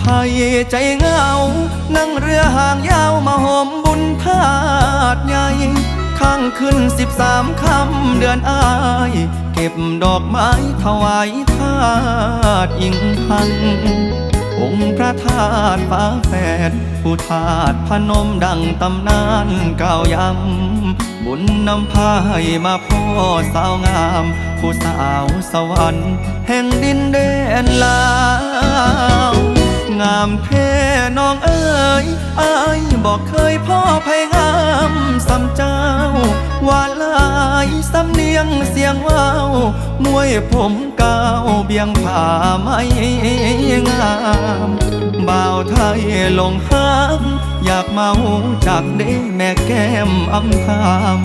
ภัยใจเหงา นั่งเรือห่างยาวมาหอมบุญธาตุใหญ่ข้างขึ้นสิบสามคำเดือนอาย เก็บดอกไม้ถวายทาตุอิงพันองค์พระธาตุฟ้าแฝดผู้ธาตุพนมดังตำนานกล่าวยำบุญนำพาให้มาพ่อสาวงาม ผู้สาวสวรรค์แห่งดินแดนลาามแท้น้องเอ๋ยอายบอกเคยพ่อไพงามสำเจ้าว่าลายสำเนียงเสียงว้าวมวยผมก้าวเบียงผ่าไม่งามบ่าวไทยหลงหักอยากเมาจากเด้แม่แก้มอำพาม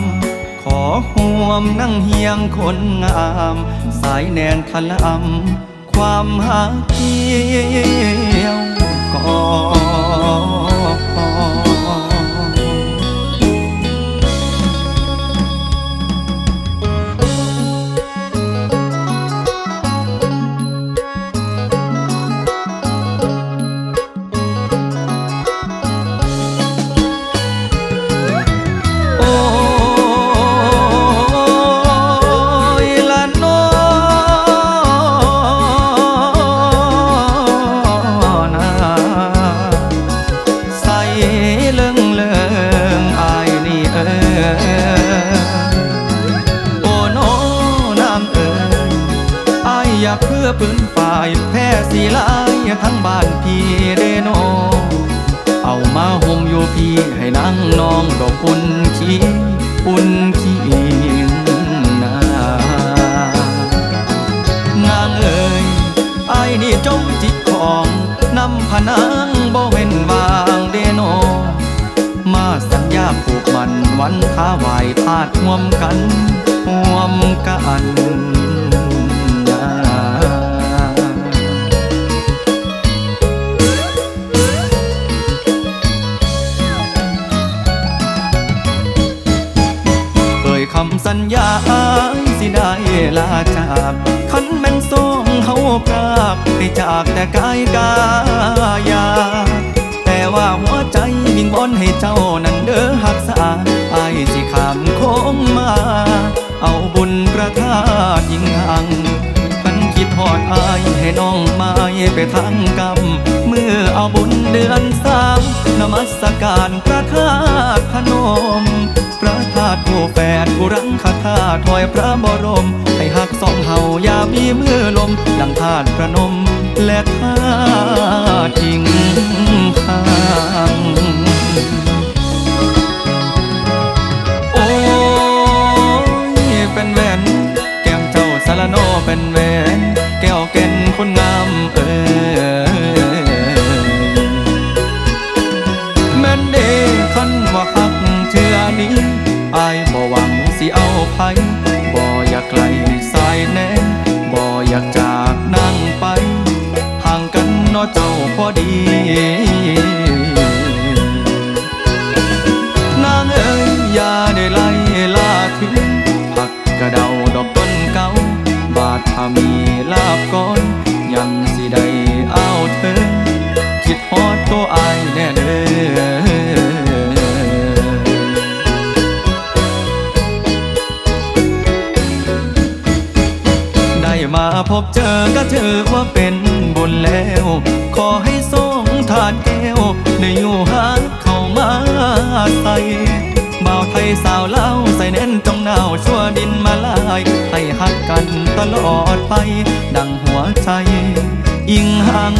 ขอห่วมนั่งเฮียงคนงาม สายแนนทะลำความหาเกี่ยว อ ปืนฝ่ายแพ้สีลายทั้งบ้านพี่เดโน เอามาห่มอยู่พี่ให้นั่งนองดอกปุ่นขี้ปุ่นขี้นานางเอ่ยไอ้นี่จงจิตของนำพนังบ่เว้นวางเดโน มาสัญญาผูกมันวันท้าไหวธาตุห่วมกันห่วมกัน สัญญาอายสิได้ลาจากคันแม่นส่งเฮาปราบให้จากแต่กายกายา แต่ว่าหัวใจวิงบอนให้เจ้านั้นเด้อหักษาอายสิขามโค้งมา เอาบุญประทาดยิ่งหังมันคิดหอดอายให้น้องไม้ไปทางกรรม เมื่อเอาบุญเดือนสามนมัสการพระธาตุพนม พระธาตุผู้แฝดผู้รังคาธาตุถอยพระบรม ให้หักสองเฮาอย่ามีมือลม ดังธาตุพระนม และธาตุทิ้งห่างโอ้ยเป็นแวนแก้มเจ้าสารโนเป็นแวน อายบ่หวังสิเอาไผบ่อยากไกลสายแน่บ่อยากจากนั่งไป ห่างกันเนอเจ้าพอดี พบเจอก็ถือว่าเป็นบุญแล้ว ขอให้ส่งทานแก้วได้อยู่หาเข้ามาใส่บ่าวไทยสาวเล่าใส่เน้นจงหนาวชั่วดินมาลาย ให้หักกันตลอดไป ดังหัวใจ ยิ่งหัง